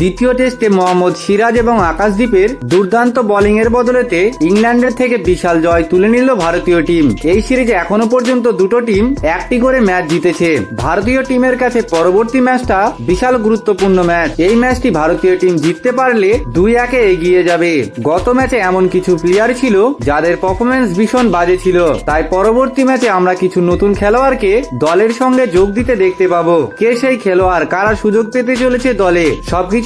দ্বিতীয় টেস্টে মোহাম্মদ সিরাজ এবং আকাশদ্বীপের দুর্দান্ত বোলিং এর বদলেতে ইংল্যান্ডের থেকে বিশাল জয় তুলে নিল ভারতীয় টিম। এই সিরিজে এখনও পর্যন্ত দুটো টিম একটি করে ম্যাচ জিতেছে। ভারতীয় টিমের কাছে পরবর্তী ম্যাচটা বিশাল গুরুত্বপূর্ণ ম্যাচ। এই ম্যাচটি ভারতীয় টিম জিততে পারলে দুই একে এগিয়ে যাবে। গত ম্যাচে এমন কিছু প্লেয়ার ছিল যাদের পারফরমেন্স ভীষণ বাজে ছিল। তাই পরবর্তী ম্যাচে আমরা কিছু নতুন খেলোয়াড়কে দলের সঙ্গে যোগ দিতে দেখতে পাবো। কে সেই খেলোয়াড়, কারা সুযোগ পেতে চলেছে দলে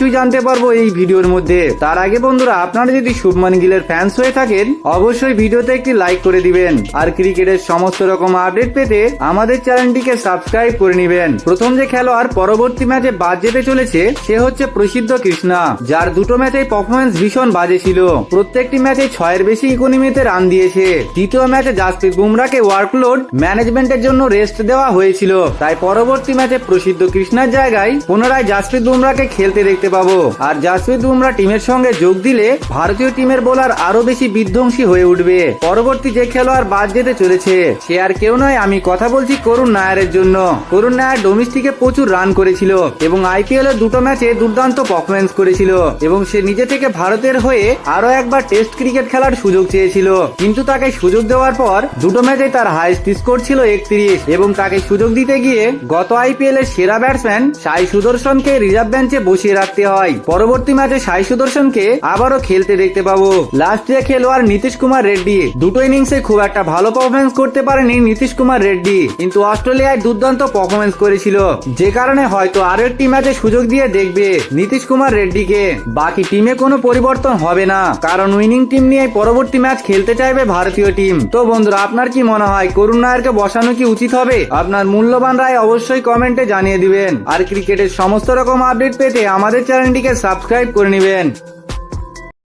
সবকিছুই জানতে পারব এই ভিডিওর মধ্যে। তার আগে বন্ধুরা, আপনারা যদি শুভমান গিলের ফ্যান্স হয়ে থাকেন, অবশ্যই ভিডিওতে একটি লাইক করে দিবেন। আর ক্রিকেটের সমস্ত রকম আপডেট পেতে আমাদের চ্যানেলটিকে সাবস্ক্রাইব করে নেবেন। প্রথম যে খেলোয়াড় পরবর্তী ম্যাচে বাদ যেতে চলেছে, সে হচ্ছে প্রসিদ্ধ কৃষ্ণা। যার দুটো ম্যাচে পারফরমেন্স ভীষণ বাজে ছিল। প্রত্যেকটি ম্যাচে ছয়ের বেশি ইকোনমিতে রান দিয়েছে। দ্বিতীয় ম্যাচে জাসপ্রীত বুমরাকে ওয়ার্কলোড ম্যানেজমেন্টের জন্য রেস্ট দেওয়া হয়েছিল। তাই পরবর্তী ম্যাচে প্রসিদ্ধ কৃষ্ণার জায়গায় পুনরায় জাসপ্রীত বুমরাকে খেলতে দেখতে পাবো আর জাসপ্রীত বুমরা টিমের সঙ্গে যোগ দিলে ভারতীয় টিমের বোলার আরও বেশি বিধ্বংসী হয়ে উঠবে। পরবর্তী যে খেলোয়াড় বাদ যেতে চলেছে, সে আর কেউ নয়, আমি কথা বলছি করুণ নায়ারের জন্য। করুণ নায়ার ডোমেস্টিকে প্রচুর রান করেছিল এবং আইপিএল এর দুটো ম্যাচে দুর্দান্ত পারফরমেন্স করেছিল এবং সে নিজে থেকে ভারতের হয়ে আরও একবার টেস্ট ক্রিকেট খেলার সুযোগ চেয়েছিল। কিন্তু তাকে সুযোগ দেওয়ার পর দুটো ম্যাচে তার হাইস্ট স্কোর ছিল একত্রিশ এবং তাকে সুযোগ দিতে গিয়ে গত আইপিএল এর সেরা ব্যাটসম্যান সাই সুদর্শনকে রিজার্ভ বেঞ্চে বসিয়ে রাখতে হয়। পরবর্তী ম্যাচে সাই সুদর্শনকে আবারও খেলতে দেখতে পাবো। লাস্ট যে খেলোয়াড় নীতিশ কুমার রেড্ডি, দুটো ইনিংসে খুব একটা ভালো পারফরমেন্স করতে পারেনি নীতিশ কুমার রেড্ডি, কিন্তু অস্ট্রেলিয়ায় দুর্দান্ত পারফরমেন্স করেছিল। যে কারণে হয়তো আরও একটি ম্যাচে সুযোগ দিয়ে দেখবে নীতিশ কুমার রেড্ডিকে। বাকি টিমে কোনো পরিবর্তন হবে না, কারণ উইনিং টিম নিয়ে পরবর্তী ম্যাচ খেলতে চাইবে ভারতীয় টিম। তো বন্ধুরা, আপনার কি মনে হয়, করুণ নায়ারকে বসানো কি উচিত হবে? আপনার মূল্যবান রায় অবশ্যই কমেন্টে জানিয়ে দিবেন। আর ক্রিকেটের সমস্ত রকম আপডেট পেতে আমাদের চ্যানেলটিকে সাবস্ক্রাইব করে নেবেন।